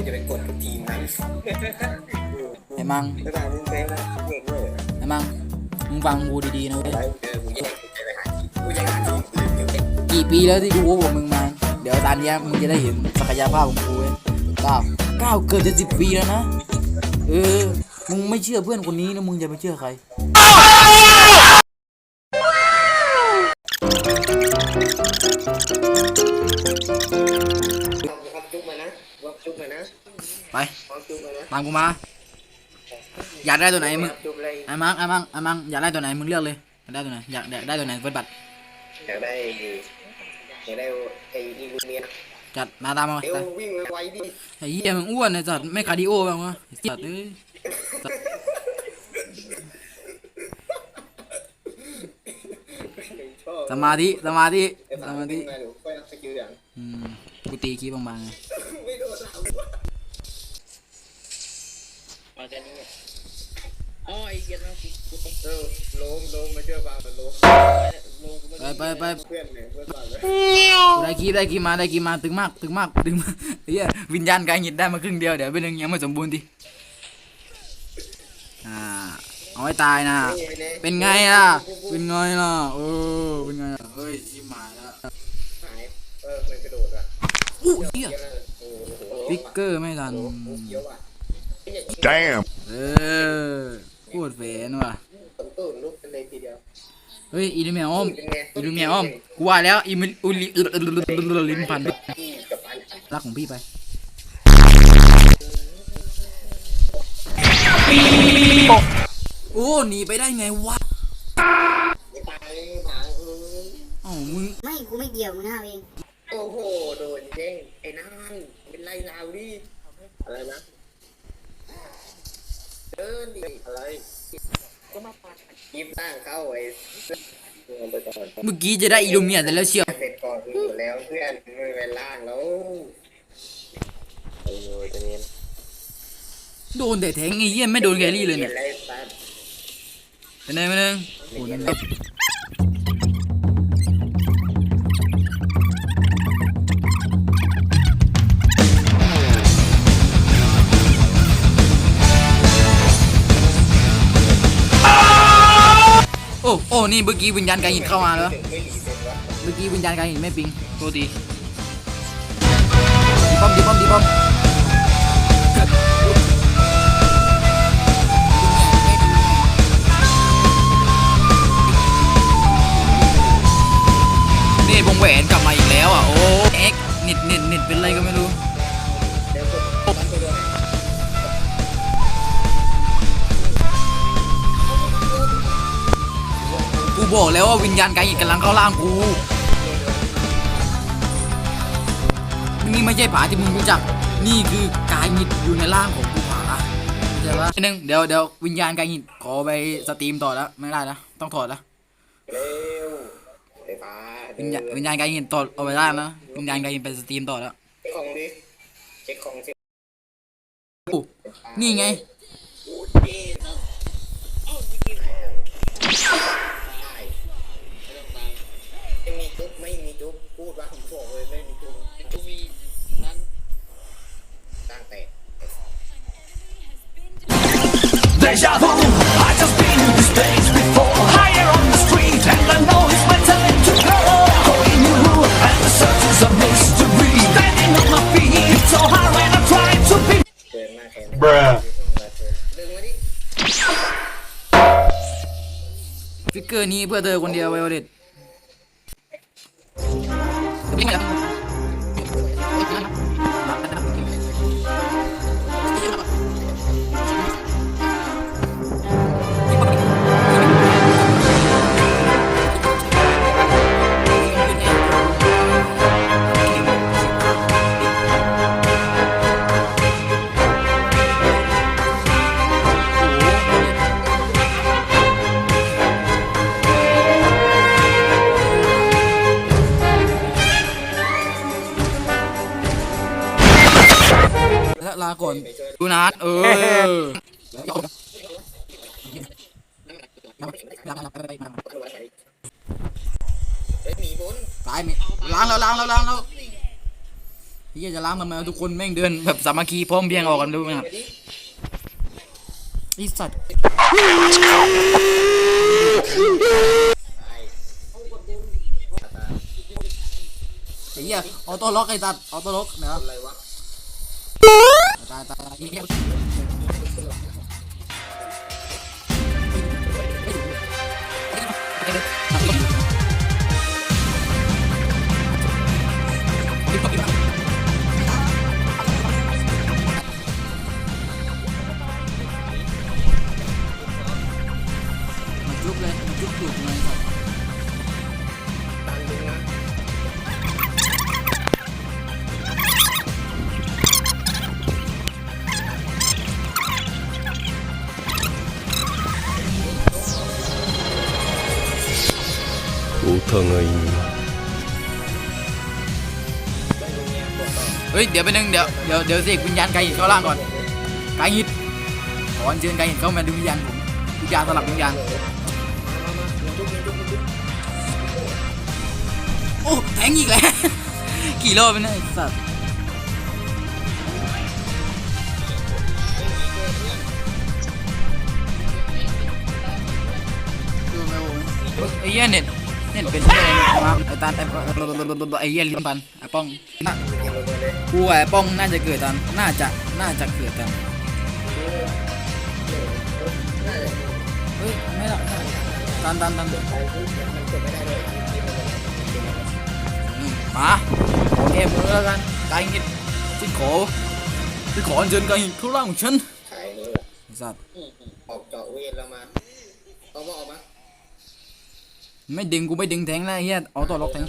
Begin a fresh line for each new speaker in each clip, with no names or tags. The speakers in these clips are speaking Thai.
กูจะไปกดทีมนั้น
ไอ้มัง
ไม่ได้มึงเป็นะเก่งเลย
ไอ้มังมึงฟังกูดีๆนะเว้ย
เออกูแยกกูจะไปหาทีมกูจะหาทีมอื่นอยู่เด็ก
กี่ปีแล้วที่กูวบอกมึงมา เดี๋ยวตอนนี้มึงจะได้เห็นศักยภาพของกูเว้ยเก้าเก้าเกิดจะสิบปีแล้วนะ เออ มึงไม่เชื่อเพื่อนคนนี้นะมึงจะไปเชื่อใคร
จุ๊บมานะ
ตามกูมา อยากได้ตัวไหนมึง
จุ๊บเลย
ไอ้มังไอ้มังไอ้มังอยากได้ตัวไหนมึงเลือกเลยอยากได้ตัวไหนอยากอยากได้ตัวไหนเฟิร์สบัตร
อยากได้อยากได้ไอ้นี่ลูเมีย
จัดมาตามมา
เดี๋ยว
ไป
วิ่งไวดิ
ไอ้เหี้ยมึงอ้วนไอ้สัตว์ไม่คาร์ดิโอบ้างวะไอ้สัตว์เอ้ยสัตว์สมาธิสมาธิสมาธิ
มาหรือค่อยรับสกิลอย่าง
อืมกูตีคีบบางๆไง
เหี้
ยนะกูกูต้อง
เออลงลงมาเชื่อฟังมันลง
ลงกูไม่
ไปไปไป
เพื่อนเนี่ยเพื่อนฟังเลย
กูได้คีบได้คีบมาได้คีบมาตึงมากตึงมากตึงมากไอ้เหี้ยวิญญาณกายหยิดได้มาครึ่งเดียวเดี๋ยวเป็นหนึ่งยังไม่สมบูรณ์ดิอ่าเอาให้ตายนะ เป็นไงล่ะ เป็นไงล่ะเออเป็นไงล่ะเฮ้ยชิบหายแล้ว
หายเออมันกระโดดอะ
อู้เหี้ย
เยอะเลยโอ้โห
ฟิกเกอร์ไม่ทัน
โอ้โหเยอะว่ะ
Damn.
เออ โคตรเฟนว่ะ
ตุ้มตุ้มลุกกันเลยทีเดียว
เฮ้ยอีลูเมียอ้อม
เป็นไง
อีลูเมียอ้อมกูว่าแล้วอีมิลอุลิลิ้นพัน
ที่กับอัน
รักของพี่ไปโอ้หนีไปได้ไงวะ
ไม่ตายไม่ตายเออ
เอ้ามึง
ไม่กูไม่เกี่ยวมึงห้ามเอง
โอ้โหโดนเด้งไอ้นั่นเป็นไรลาวดิอะไรนะ เดินดิอะไรก็มาปัดยิบตั้งเข้าไอ้เอาไปก่อน
เมื่อกี้จะได้อีลูเมียแต่แล้วเชียว
เสร็จก่อนอยู่แล้วเพื่อนไม่เป็นล่างแล้วโอ้ยจะเนียน
โดนแต่แทงไอ้เหี้ยไม่โดนแกรี่เลยเนี่ย
ไรสัตว์
เป็นไงเป็นไงโอ้ย อ้โอ้นี่เมื่อกี้วิญญาณกายหินเข้ามาแล้ว
เมื่
อกี้วิญญาณกายหินไม่ปิงโทษทีดีป้อมดีป้อมดีป้อม บอกแล้ว
ว่า
วิญญาณกายหินกำลังเข้าร่างกูนี่ไม่ใช่ผาที่มึงรู้จัก นี่คือกายหินอยู่ในร่างของกูผาเข้าใจปะนิดนึงเดี๋ยวเดี๋ยววิญญาณกายหินขอไปสตรีมต่อแล้วไม่ได้แล้วต้องถอดแล้ว
เร็วไอ้ฟ้า
วิญญาณวิญญาณกายหินต่อเอาไปได้นะวิญญาณกายหินไปสตรีมต่อแล้ว
เช็คของดิเช็คของสิ
โอ้นี่ไง
พูดว่าผมบอกเลยไม่มีจุ๊บ
กูมีนั้น
ตั้งแต่
Deja vu, I just been to this place before Higher on the street and I know it's my time to go Going new and the search is a mystery Standing on my feet, it's so hard when I try to be
เดินมาแทน
Bruh.
ดึงมาดิ
ฟิกเกอร์นี้เพื่อเธอคนเดียวไวโอเลต นี่ ลาก่อนดูนัดเออ
เฮ้ยหมีบน
ตายไหมล้างแล้วล้างแล้วล้างแล้วเฮียจะล้างทำไมวะทุกคนแม่งเดินแบบสามัคคีพร้อมเพียงออกกันรู้ไหมครับไอสัตว์ไอ้เหี้ยออโต้ล็อกไอ้สัตว์ออโต้ล็อกเดี๋ยว
อะ ไร
เฮ้ยเดี๋ยวไปนึงเดี๋ยวเดี๋ยวเดี๋ยวสิวิญญาณไก่หินเข้าล่างก่อนไก่หินขอเชิญไก่หินเข้ามาดูวิญญาณผมวิญญาณสลับวิญญาณโอ้แทงอีกแล้วกี่รอบเนี่ยสัตว์ไอ้เหี้ยเน็ตเน็ตเป็นอะไรเนี่ยมาไอ้ตาไอ้ไอ้เหี้ยลิ้นปันไอ้ป้อง กูกับไอ้ป้องน่าจะเกิดตอนน่าจะน่าจะเกิดตอนเฮ้ยไม่หรอกตันตันตันมาขอแก้มือแล้วกันกายงิดที่ขอที่ขอเชิญกายงิดเข้าร่างของฉัน
ขายนี่
ไอ้สัตว์
ออกเจาะเวทแล้วมาเอามาออกมา
ไม่ดึงกูไม่ดึงแทงแล้วเฮียเอาตัวล็อกแทง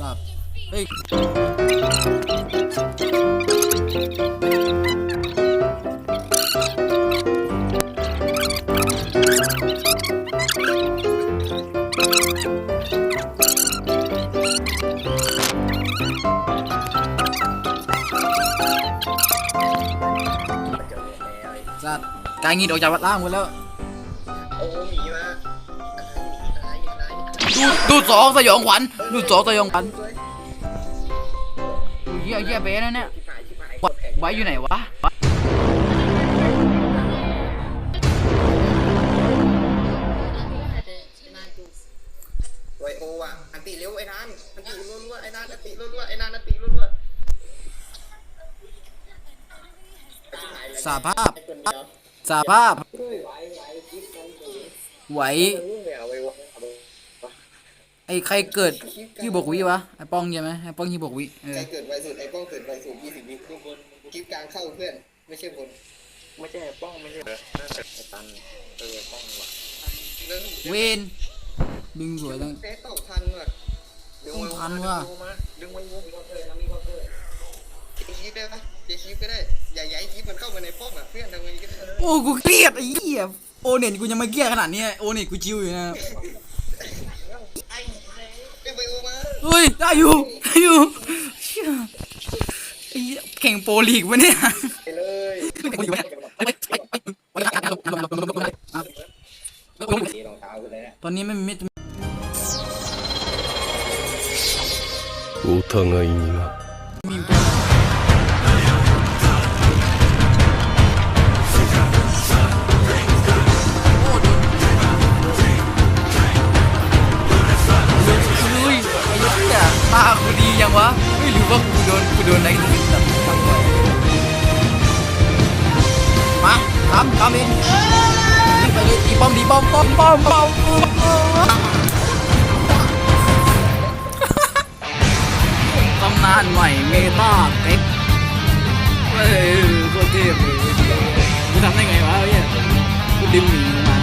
สัตว์เฮ้ยสัตว์ไก ดูดูสองสยองขวัญดูสองสยองขวัญโอ้ยเฮียเฮียเบ้นะเนี่ย
ชิบหายชิบหาย
ไว้ไว้อยู่ไหนวะ
ไวโอว่ะอันติเร็วไอ้นานอันติรัวๆไอ้นานอันติรัวๆไอ้นานอันติรัวๆ
สาภาพ
ไอ้คนเดียว
สาภาพไหว
ไม่เอาไว้วะ
ไอ้ใครเกิดยี่บกวิวะไอ้ป้องใช่ไหมไอ้ป้องยี่บกวิเอ
ใคร
อ
เกิดไวสุดไอ้ป้องเกิดไวสุดยี่สิบวิคลิปกลางเข้าเพื่อน ไม่ใช่บน
ไม่ใช่ป้องไม่ใช่เหรอน่าจะไอ้ตันเออป้องว่ะ
เรื่อง
เวนดึงสวยจัง
เซ็ตตกทันว่ะเดี๋ยว
ต้องทันว่ะ
ดึงไว้วงคลิปได้ปะเจคลิปก็ได้อย่าย้ายคลิปมันเข้ามาในป้อมอะเพื่อนทำไงก็ได้
โอ้กูเครียดไอ้เหี้ยโอเน็ตกูยังไม่เครียดขนาดนี้โอเน็ตกูชิวอยู่นะ
ไปไปโอมา
เฮ้ยได้อยู่ได้อยู่เชี่ยไอ้เหี้ยแข่งโปรลีกวะเนี่ย
ไปเลย
กูอยู่ไหม
นี่รองเท้ากันเลยนะ
ตอนนี้ไม่มีมิด
お互いにな
ปอมตีป้อมปอมปอมตำนานใหม่เมตาเอ็กเฮ้ยโคตรเทพเลยกูทำได้ไงวะเนี่ยกูดึงหนีลงมา